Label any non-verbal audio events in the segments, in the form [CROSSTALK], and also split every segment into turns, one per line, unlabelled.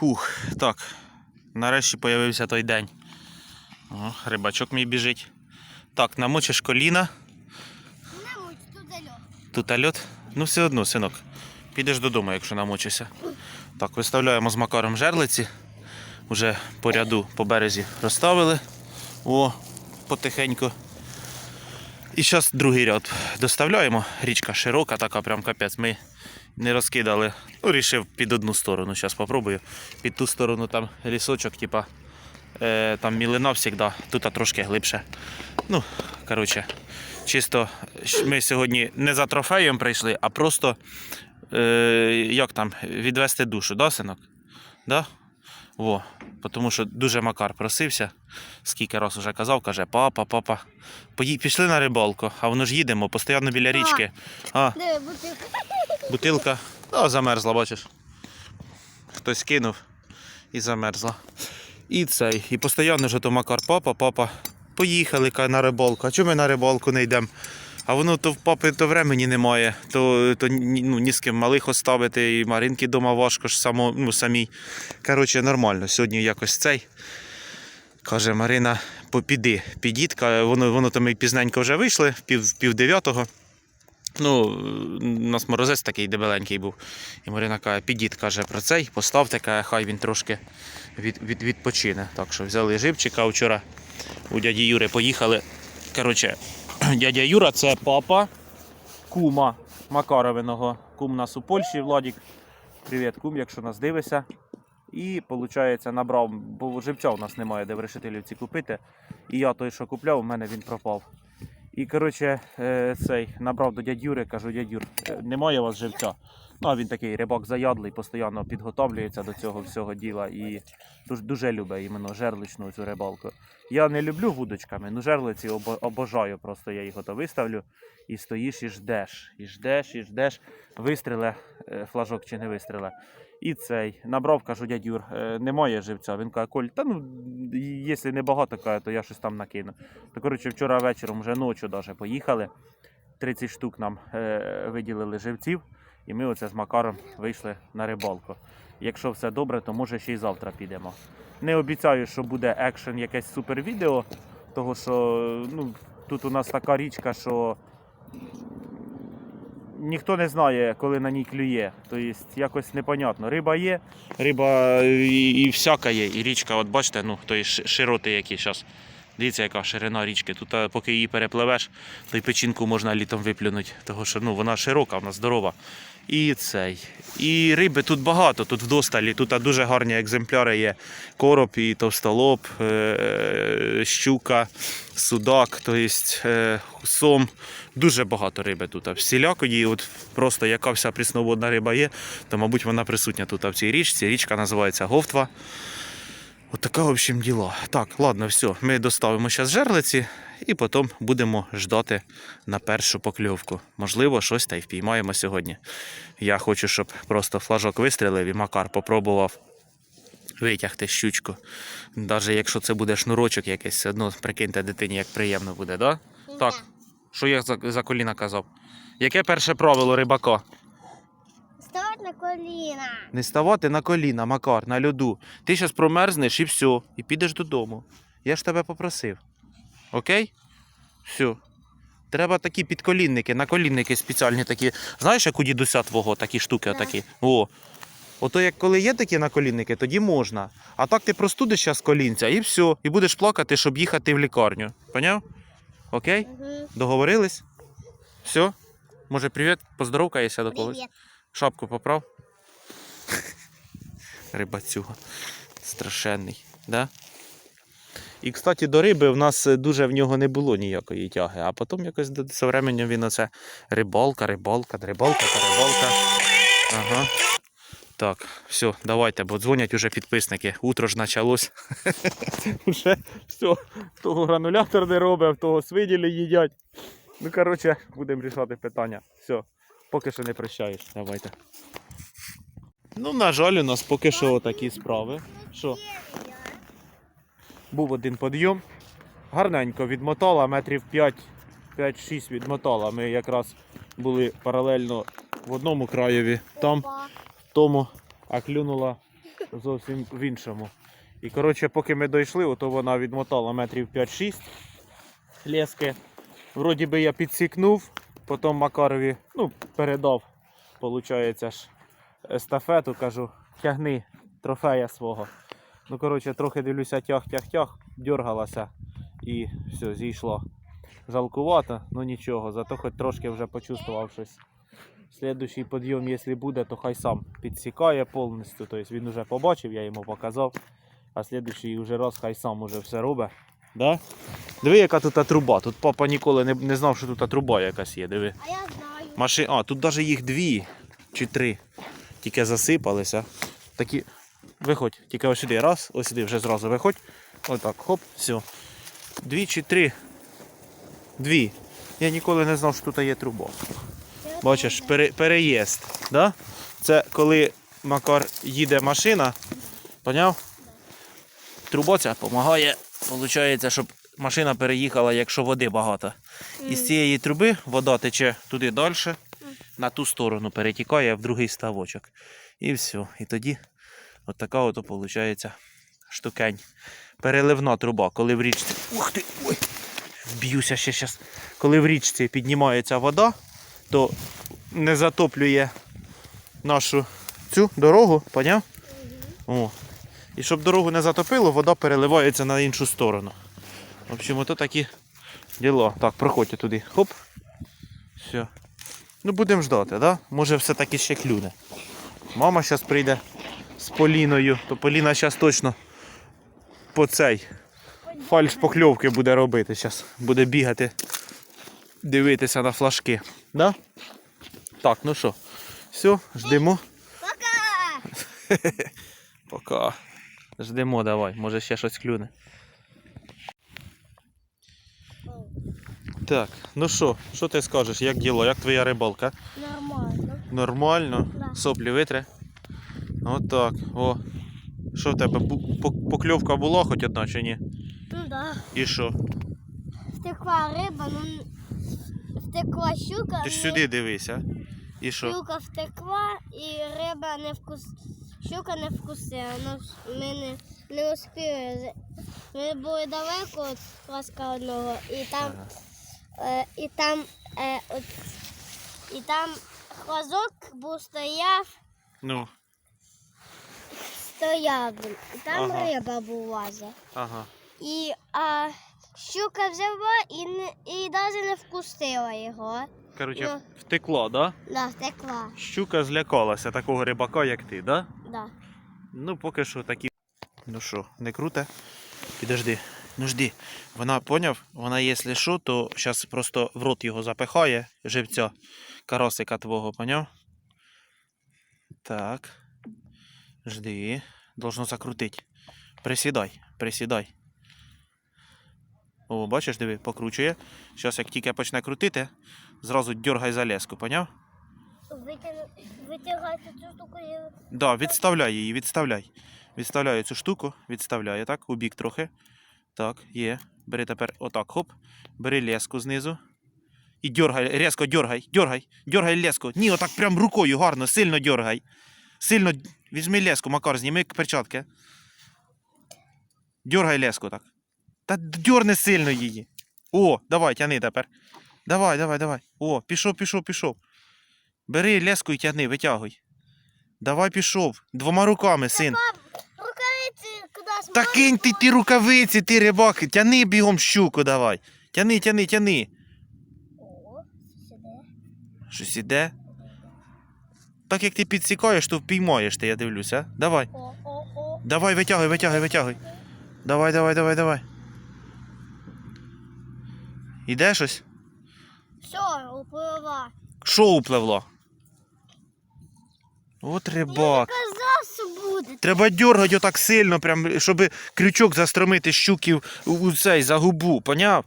Фух, так. Нарешті появився той день. О, рибачок мій біжить. Так, намочиш коліна.
Муть, тут льох.
Тут льот. Ну, все одно, синок. Підеш додому, якщо намочишся. Так, виставляємо з макаром жерлиці. Уже по ряду по березі розставили. О, потихеньку. І зараз другий ряд доставляємо. Річка широка, така прям капець. Ми не розкидали. Ну, рішив під одну сторону. Зараз спробую. Під ту сторону там лісочок, типа. Е, там мілина завжди, тут трошки глибше. Ну, коротше, чисто ми сьогодні не за трофеєм прийшли, а просто е, як там, відвести душу, да, синок? Да? Во. Тому що дуже Макар просився, скільки раз уже казав, каже, папа, папа, пої- пішли на рибалку, а воно ж їдемо, постійно біля річки. А,
бутилка.
о, замерзла, бачиш. Хтось кинув і замерзла. І цей. І постійно ж то Макар, папа, папа, поїхали на рибалку. А чому ми на рибалку не йдемо? А воно то в папи то времені немає, то, то ну, ні з ким малих оставити, і Маринки вдома важко ж само, ну, самій. Коротше, нормально. Сьогодні якось цей. Каже Марина, «По- піди, підіть, воно, воно то ми пізненько вже вийшли, пів, пів дев'ятого. Ну, у нас морозець такий дебеленький був. І Марина каже, підіть, каже, про цей, поставте, каже, хай він трошки від, від, відпочине. Так що взяли живчика вчора. У дяді Юри поїхали. Коротше, [CLEARS THROAT] дядя Юра це папа кума Макаровиного. Кум нас у Польщі, Владік. Привіт, кум, якщо нас дивишся. І, виходить, набрав, бо живця у нас немає, де в решетилівці купити. І я той, що купляв, у мене він пропав. І коротше, е, цей набрав до дядь Юри, кажу, дядь Юр, е, немає у вас живця. Ну, а він такий рибак заядлий, постійно підготовлюється до цього всього діла і дуже, дуже любить іменно жерличну цю рибалку. Я не люблю вудочками, ну жерлиці обожаю, просто я їх ото виставлю і стоїш і ждеш, і ждеш, і ждеш, вистріле флажок чи не вистріле. І цей набрав, кажу, дядь Юр, е, немає живця. Він каже, Коль, та ну, якщо не багато, каже, то я щось там накину. То коротше, вчора вечором, вже ночі даже поїхали. 30 штук нам е, виділили живців, і ми оце з Макаром вийшли на рибалку. Якщо все добре, то може ще й завтра підемо. Не обіцяю, що буде екшен якесь супер відео, того що ну, тут у нас така річка, що ніхто не знає, коли на ній клює. Тобто якось непонятно. Риба є, риба і, і всяка є. І річка, от бачите, ну, ши- широти, які зараз. Дивіться, яка ширина річки. Тут, поки її перепливеш, то й печінку можна літом виплюнути, тому що ну, вона широка, вона здорова. І цей. І риби тут багато, тут вдосталі. Тут дуже гарні екземпляри є. Короб і товстолоб, е, щука, судак, тобто сом. Дуже багато риби тут. Всілякої, от просто яка вся прісноводна риба є, то, мабуть, вона присутня тут в цій річці. Річка називається Говтва. От така, в общем, діла. Так, ладно, все. Ми доставимо зараз жерлиці і потім будемо ждати на першу покльовку. Можливо, щось та й впіймаємо сьогодні. Я хочу, щоб просто флажок вистрілив і Макар попробував витягти щучку. Навіть якщо це буде шнурочок якийсь, все одно прикиньте дитині, як приємно буде, да? Так. Що я за, за коліна казав? Яке перше правило рибака?
На коліна.
Не ставати на коліна, Макар, на льоду. Ти зараз промерзнеш і все, і підеш додому. Я ж тебе попросив. Окей? Все. Треба такі підколінники, наколінники спеціальні такі. Знаєш, як у дідуся твого такі штуки
Так.
отакі. О. Ото як коли є такі наколінники, тоді можна. А так ти простудиш зараз колінця і все. І будеш плакати, щоб їхати в лікарню. Поняв? Окей?
Угу.
Договорились? Все? Може, привіт, поздоровкаєшся до когось?
Привіт.
Шапку поправ. [LAUGHS] Рибацюга. Страшенний, да? І, кстати, до риби в нас е, дуже в нього не було ніякої тяги, а потім якось со временем він оце рибалка, рибалка, рибалка та рибалка. Ага. Так, все, давайте, бо дзвонять уже підписники. Утро ж почалось. [LAUGHS] Уже все, того гранулятор не робить, того свиділі їдять. Ну, коротше, будемо рішати питання. Все. Поки що не прощаюсь, давайте. Ну, на жаль, у нас поки що такі справи. Що? Був один підйом. Гарненько відмотала, метрів 5 5-6 відмотала. Ми якраз були паралельно в одному краєві, там, в тому, а клюнула зовсім в іншому. І коротше, поки ми дійшли, ото вона відмотала метрів 5-6 лески. Вроді би я підсікнув, потім Макарові ну, передав, виходить, ж естафету, кажу, тягни трофея свого. Ну, коротше, трохи дивлюся, тяг-тяг-тяг, дергалася і все, зійшло. Жалкувато, ну нічого, зато хоч трошки вже почувствував щось. Слідуючий підйом, якщо буде, то хай сам підсікає повністю. Тобто він вже побачив, я йому показав. А слідуючий вже раз хай сам уже все робить. Да? Диви, яка тут труба. Тут папа ніколи не, не знав, що тут труба якась є. Диви.
А я знаю.
Маши... А, тут навіть їх дві чи три. Тільки засипалися. Такі. Виходь, тільки ось сюди. Раз, ось сюди вже зразу виходь. Отак, хоп, все. Дві чи три. Дві. Я ніколи не знав, що тут є труба. Бачиш, пере, переїзд. Да? Це коли Макар їде машина, поняв? Труба ця допомагає, виходить, щоб машина переїхала, якщо води багато. І з цієї труби вода тече туди далі, на ту сторону перетікає в другий ставочок. І все. І тоді от така от виходить штукень. Переливна труба, коли в річці. Ух ти! Ой! Вб'юся ще зараз. Коли в річці піднімається вода, то не затоплює нашу цю дорогу, поняв? О. І щоб дорогу не затопило, вода переливається на іншу сторону. В общем, ото такі діло. Так, проходьте туди. Хоп. Все. Ну будемо ждати, да? Може все-таки ще клюне. Мама зараз прийде з Поліною, то Поліна зараз точно по цей фальш покльовки буде робити. Зараз буде бігати, дивитися на флажки. Да? Так, ну що, все, ждемо.
Пока! [LAUGHS]
Пока. Ждемо, давай, може ще щось клюне. Так, ну що, що ти скажеш, як діло, як твоя рибалка?
Нормально.
Нормально?
Да.
Соплі витре? Отак. О. Що в тебе? Покльовка була хоч одна чи ні?
Ну да.
І що?
Втекла риба, ну втекла щука.
Ти ж
не-
сюди дивися. І що?
Щука втекла і риба не вкус. Щука не вкусила. Ми не, не успіли. Ми були далеко від ласка одного, і там, е, і там, е, от, і там хвазок був стояв,
Ну,
стояв. І там
Ага.
риба була.
ага.
І а, щука взяла і, і навіть не вкусила його.
Коротше,
Ну.
втекла, да?
Да, втекла.
Щука злякалася такого рибака, як ти, да?
Да.
Ну, поки що такі. Ну що, не круте? Підожди. Ну жди. Вона поняв? Вона, якщо що, то зараз просто в рот його запихає, живця карасика твого, поняв? Так. Жди. Должно закрутити. Присідай, присідай. О, бачиш, диви, покручує. Зараз як тільки почне крутити, зразу дергай за леску, поняв?
Витягайте цю штуку і
Да, відставляй її, відставляй. Відставляю цю штуку, відставляю так, у бік трохи. Так, є. Бери тепер отак, хоп. Бери леску знизу. І дергай, різко дергай, дергай, дергай леску. Ні, отак прям рукою гарно, сильно дергай. Сильно візьми леску, Макар, зніми перчатки. Дергай леску так. Та дерни сильно її. О, давай, тяни тепер. Давай, давай, давай. О, пішов, пішов, пішов. Бери леску і тягни, витягуй. Давай пішов. Двома руками, син.
рукавиці кудись.
Та кинь ти ті рукавиці, ти рибак. Тяни бігом щуку давай. Тяни, тяни, тяни.
О, сюди.
Щось іде. Так як ти підсікаєш, то впіймаєш ти, я дивлюся. Давай.
О, о, о.
Давай, витягуй, витягуй, витягуй. Давай, давай, давай, давай. Іде щось?
Все, уплила.
Що upливло? От рибак.
Казав, що буде.
Треба дергати отак сильно, прям, щоб крючок застромити щуків у цей за губу, поняв?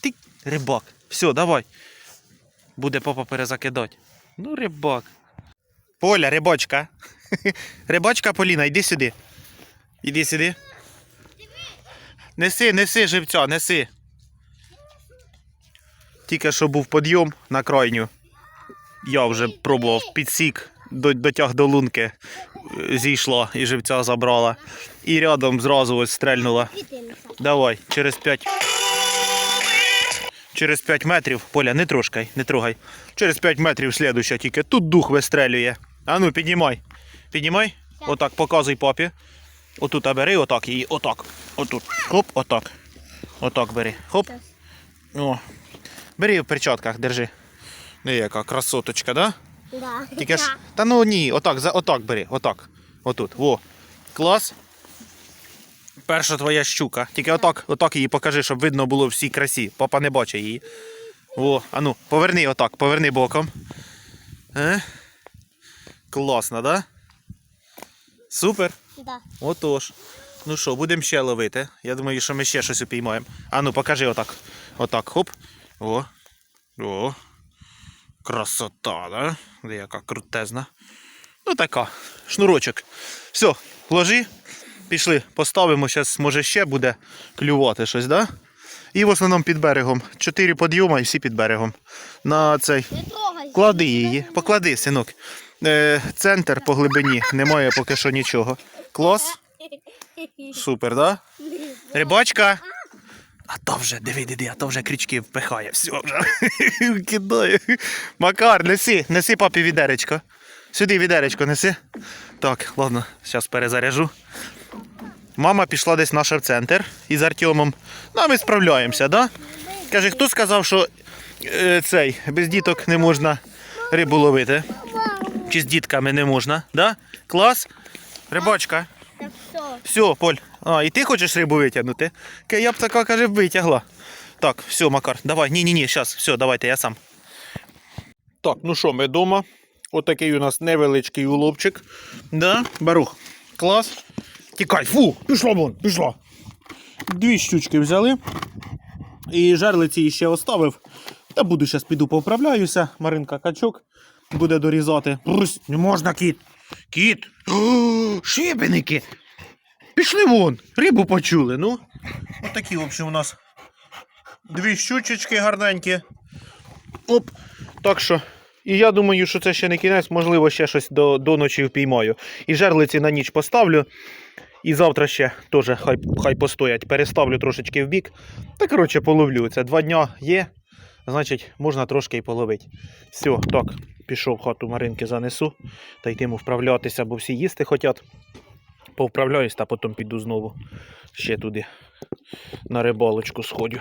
Ти рибак. Все, давай. Буде папа перезакидати. Ну, рибак. Поля, рибочка. [LAUGHS] Рибочка Поліна, йди сюди. Іди сюди. Неси, неси живця, неси. Тільки що був підйом на крайню. Я вже пробував підсік дотяг до лунки е, зійшла і живця забрала. І рядом зразу ось стрельнула. Давай, через 5. Через 5 метрів. Поля, не трошкай, не трогай. Через 5 метрів слідуща тільки. Тут дух вистрелює. А ну, піднімай. Піднімай. Отак, показуй папі. Отут а бери, отак її, отак. Отут. Хоп, отак. Отак бери. Хоп. О. Бери в перчатках, держи. Ну, яка красоточка, да?
Да.
Тільки ж. Та ну ні, отак, за, отак бери, отак. Отут. Во. Клас. Перша твоя щука. Тільки отак, отак її покажи, щоб видно було всій красі. Папа не бачить її. Во, а ну, поверни отак, поверни боком. Е? Класно, да? Супер.
Да.
Отож. Ну що, будемо ще ловити. Я думаю, що ми ще щось упіймаємо. А ну, покажи отак. Отак, хоп. О. О. Красота, да? Де яка крутезна. Ну така. Шнурочок. Все, ложи. Пішли, поставимо. Зараз, може, ще буде клювати щось, да? І в основному під берегом. Чотири підйома і всі під берегом. На цей. Клади її, поклади, синок. Е, центр по глибині, немає поки що нічого. Клас. [LAUGHS] Супер, да? Рибачка. А то вже, диви, диви, а то вже крючки впихає. Все вже. [LAUGHS] Кидає. Макар, неси, неси папі відеречко. Сюди відеречко неси. Так, ладно, зараз перезаряжу. Мама пішла десь наша в центр із Артемом. Ну, а ми справляємося, да? Каже, хто сказав, що е, цей, без діток не можна рибу ловити? Чи з дітками не можна? Да? Клас? Рибачка.
Все,
Поль. А, і ти хочеш рибу витягнути? Я б така, каже, витягла. Так, все, Макар, давай. Ні, ні, зараз, все, давайте, я сам. Так, ну що, ми вдома. Отакий у нас невеличкий уловчик. Да, Барух. Клас. Тікай, фу, пішла вон, пішла. Дві щучки взяли. І жерлиці ще оставив. Та буду зараз піду поправляюся. Маринка качок буде дорізати. Русь, не можна, кіт. Кіт. Шибеники. Пішли вон, рибу почули, ну. Отакі, в общем, у нас дві щучечки гарненькі. Оп. Так що. І я думаю, що це ще не кінець, можливо, ще щось до, до ночі впіймаю. І жерлиці на ніч поставлю. І завтра ще теж хай, хай постоять. Переставлю трошечки в бік. Та коротше половлю. Це два дня є. Значить, можна трошки і половити. Все, так, пішов в хату Маринки занесу. Та йтиму вправлятися, бо всі їсти хочуть. Повправляюсь та потім піду знову ще туди на рибалочку сходю.